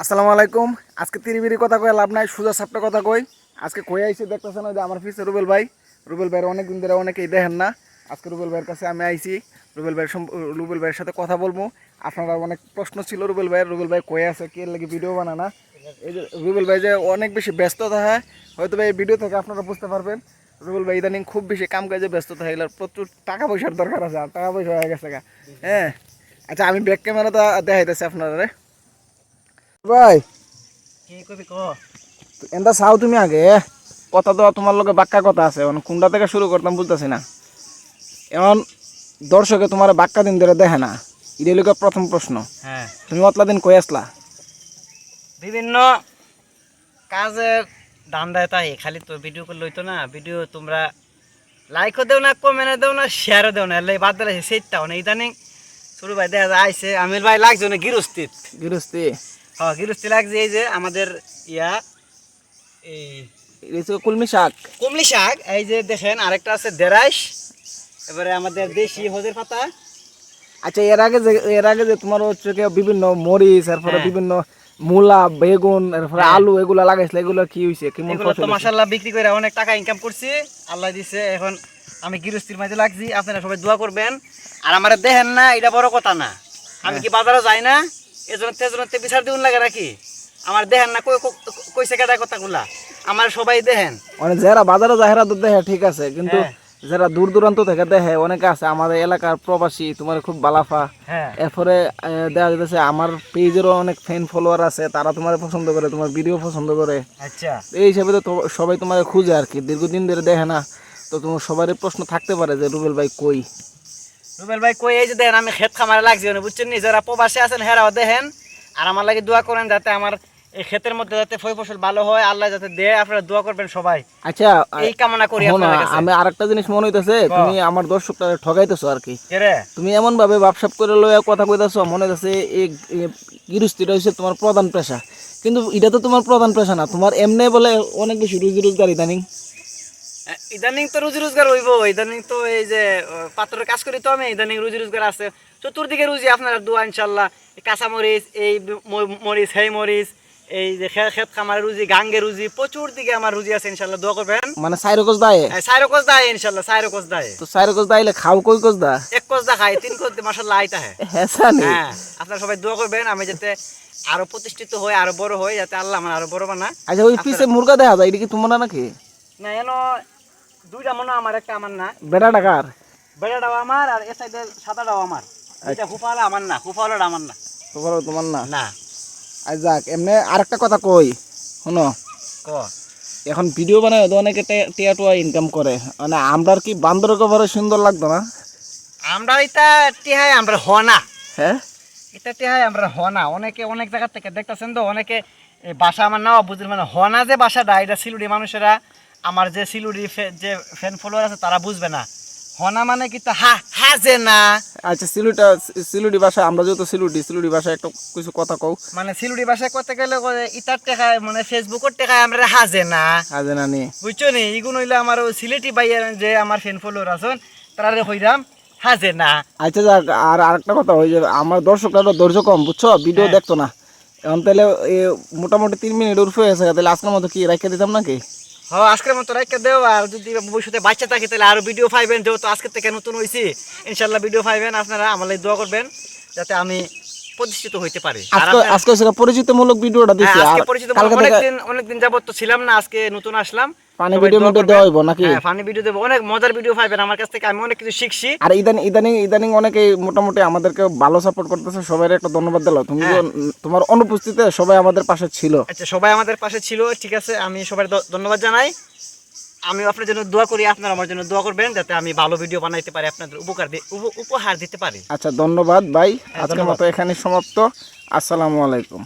আসসালামু আলাইকুম। আজকে তিরিবিরি কথা কয়ে লাভ নাই, সুজা সাপটা কথা কই। আজকে কয়ে আইসি দেখতেছেন ওই যে আমার ফিসে রুবেল ভাই। রুবেল ভাইয়ের অনেক দিন ধরে অনেকেই দেখেন না। আজকে রুবেল ভাইয়ের কাছে আমি আইছি। রুবেল ভাইয়ের রুবেল ভাইয়ের সাথে কথা বলব। আপনারা অনেক প্রশ্ন ছিল রুবেল ভাইয়ের, রুবেল ভাই কয়ে আছে, কে লাগে ভিডিও বানানা এই যে রুবেল ভাই যে অনেক বেশি ব্যস্ততা হয় হয়তো ভাই এই ভিডিও থেকে আপনারা বুঝতে পারবেন। রুবেল ভাই ইদানিং খুব বেশি কাম কাজে ব্যস্ত থাকে, এগুলোর প্রচুর টাকা পয়সার দরকার আছে, আর টাকা পয়সা হয়ে গেছে গা। হ্যাঁ। আচ্ছা আমি ব্যাক ক্যামেরাটা দেখাইতেছি আপনারা ভাই। কি এন্দা চাও তুমি আগে? কথা তো তোমার লগে বাক্কা কথা আছে এখন কোনটা থেকে শুরু করতাম বুঝতেছি না। এখন দর্শকে তোমার বাক্কা দিন ধরে দেখে না এটা লোক প্রথম প্রশ্ন। হ্যাঁ। তুমি অতলা দিন কই আসলা? বিভিন্ন কাজে দান দেয় তাই খালি তো ভিডিও করে লইতো না ভিডিও তোমরা লাইকও দেও না কমেন্টও দেও না শেয়ারও দেও না বাদ দিলে সেইটাও না ইদানিং ছোট ভাই দেখা যায় আইসে আমির ভাই লাগছে না গিরস্তিত গৃহস্থী হ্যাঁ লাগছে এই যে আমাদের ইয়া এই কুলমি শাক। কমলি শাক এই যে দেখেন আরেকটা আছে দেরাইশ এবারে আমাদের দেশি হজের পাতা। আচ্ছা এর আগে যে এর আগে যে তোমার হচ্ছে কি বিভিন্ন মরিচ এরপরে হ্যাঁ। বিভিন্ন মূলা বেগুন এরপরে আলু এগুলা লাগাইছিল এগুলো কি হইছে? কেমন এগুলো ফসল তো হইছে? বিক্রি করে অনেক টাকা ইনকাম করছি। আল্লাহ দিছে এখন আমি গৃহস্থির মাঝে লাগছি আপনারা সবাই দোয়া করবেন। আর আমার দেখেন না এটা বড় কথা না। আমি কি বাজারে যাই না? এজন্য তেজন্য তে বিচার লাগে নাকি? আমার দেখেন না কই কই- কইছে কেটা কথাগুলা? আমার সবাই দেখেন। মানে যারা বাজারে দেখে ঠিক আছে। কিন্তু হ্যাঁ। যারা দূর দূরান্ত থেকে দেখে অনেকে আছে আমাদের এলাকার প্রবাসী তোমার খুব বালাফা। হ্যাঁ। এরপরে দেখা যাচ্ছে আমার পেজেরও অনেক ফ্যান ফলোয়ার আছে তারা তোমার পছন্দ করে তোমার ভিডিও পছন্দ করে। আচ্ছা। এই হিসাবে তো তো- সবাই তোমার খুঁজে আর কি। দীর্ঘদিন ধরে দেখে না তো তোমার সবারই প্রশ্ন থাকতে পারে যে রুবেল ভাই কই? রুবেল ভাই কই এই যে দেখেন আমি ক্ষেত খামারে লাগছি না বুঝছেন নি? যারা প্রবাসী আছেন হেরাও দেখেন। আর আমার লাগে দোয়া করেন যাতে আমার এই ক্ষেতের মধ্যে যাতে ফল ফসল ভালো হয় আল্লাহ যাতে দেয় আপনারা দোয়া করবেন সবাই। আচ্ছা এই কামনা করি আপনাদের কাছে। আমি আরেকটা জিনিস মনে হইতেছে তুমি আমার দর্শকটা ঠগাইতেছো আর কি। তুমি এমন ভাবে বাপসাপ করে লইয়া কথা কইতাছো মনে হইতেছে এই গৃহস্থিটা হচ্ছে তোমার প্রধান পেশা। কিন্তু এটা তো তোমার প্রধান পেশা না তোমার এমনি বলে অনেক বেশি রুজি রোজগার ইদানিং। ইদানিং তো রুজি রোজগার হইব ইদানিং তো এই যে আহ, পাথরের কাজ করি তো আমি ইদানিং রুজি রোজগার আছে। চতুর্দিকে রুজি আপনারা দোয়া ইনশাল্লাহ কাঁচা মরিচ এই মরিচ হেই মরিচ এই যে খে- ক্ষেত খামার রুজি গাঙ্গে রুজি প্রচুর দিকে আমার রুজি আছে ইনশাল্লাহ দোয়া করবেন। মানে সাইরো কোচ দায়? সাইরো কোচ দায় ইনশাল্লাহ সাইরো কোচ দায়। তো সাইরো কোচ দাইলে খাও কই কোচ দা এক কোচ দা খাই তিন কোচ মাসাল্লাহ আইতা হ্যাঁ হ্যাঁ হ্যাঁ আপনারা সবাই দোয়া করবেন আমি যাতে আরও প্রতিষ্ঠিত হই আরও বড় হই যাতে আল্লাহ আমার আরও বড় বানা আচ্ছা ওই পিছে মুরগা দেখা যায় এটা কি তোমার নাকি? না এন দুইটা মনে আমার একটা আমার না। বেটা টাকার বেড়াটাও আমার আর এ সাইডে সাদাটাও আমার। এটা হুপালা আমার না হুপালাটা আমার না। তোমার তোমার না? না। আর যাক এমনি আরেকটা কথা কই শোনো। ক? এখন ভিডিও বানায় তো অনেকে টে- টিয়া টুয়া ইনকাম করে। মানে আমরা কি বান্দর কভারে সুন্দর লাগতো না? আমরা এটা টিহাই আমরা হ না। হ্যাঁ? এটা টিহাই আমরা হ না। অনেকে অনেক জায়গা থেকে দেখতেছেন তো অনেকে বাসা আমার নাও বুঝলেন মানে হনা যে বাসাটা এটা সিলুড়ি মানুষেরা আমার যে সিলুড়ি ফে- যে ফ্যান ফলোয়ার আছে তারা বুঝবে না। হনা মানে কি তো হা হাজে না। আচ্ছা সিলুটা সিলুটি ভাষা আমরা যেহেতু সিলুটি সিলুটি ভাষায় একটা কিছু কথা কও। মানে সিলুড়ি করতে গেলে কয় ইটার টেকায় মানে ফেসবুকের টেকায় আমরা হাজে না। আজে নানি বুঝছ নি? ইগুন হইলে আমার ওই সিলেটি বাইয়ের যে আমার ফ্যান ফলোয়ার আছেন তারা হইরাম হাজে না। আচ্ছা যাক আর আরেকটা কথা ওই যে আমার দর্শকরা ধৈর্য কম বুঝছ? ভিডিও হ্যাঁ। দেখতো না। এখন তাহলে মোটামুটি তিন মিনিট উর্ফে হয়েছে তাহলে আজকের মতো কি রেখে দিতাম নাকি? হ আজকের মতো রাখতে দেও, আর যদি ভবিষ্যতে বাচ্চা থাকে তাহলে আরও ভিডিও পাইবেন, যেহেতু আজকের থেকে নতুন হয়েছি ইনশাল্লাহ ভিডিও পাইবেন আপনারা লাগি দোয়া করবেন, যাতে আমি প্রতিষ্ঠিত হইতে পারি। আজকে আজকে সেটা পরিচিতমূলক ভিডিওটা হ্যাঁ, দিচ্ছি আর আজকে পরিচিত অনেকদিন অনেকদিন যাবত তো ছিলাম না আজকে নতুন আসলাম। সবাই ভিডিও দেওয়া হইব নাকি? হ্যাঁ ফানি ভিডিও দেবো। অনেক মজার ভিডিও পাইবেন আমার কাছ থেকে আমি অনেক কিছু শিখছি। আর ইদানিং ইদানিং ইদানিং অনেকে মোটামুটি আমাদেরকে ভালো সাপোর্ট করতেছে সবাই একটা ধন্যবাদ দিল তুমি হ্যাঁ। তোমার অনুপস্থিতিতে সবাই আমাদের পাশে ছিল। আচ্ছা সবাই আমাদের পাশে ছিল ঠিক আছে আমি সবাই ধন্যবাদ জানাই। আমি আপনার জন্য দোয়া করি আপনারা আমার জন্য দোয়া করবেন যাতে আমি ভালো ভিডিও বানাইতে পারি আপনাদের উপকার উপহার দিতে পারি। আচ্ছা ধন্যবাদ ভাই। আজকের মতো এখানে সমাপ্ত। আসসালামু আলাইকুম।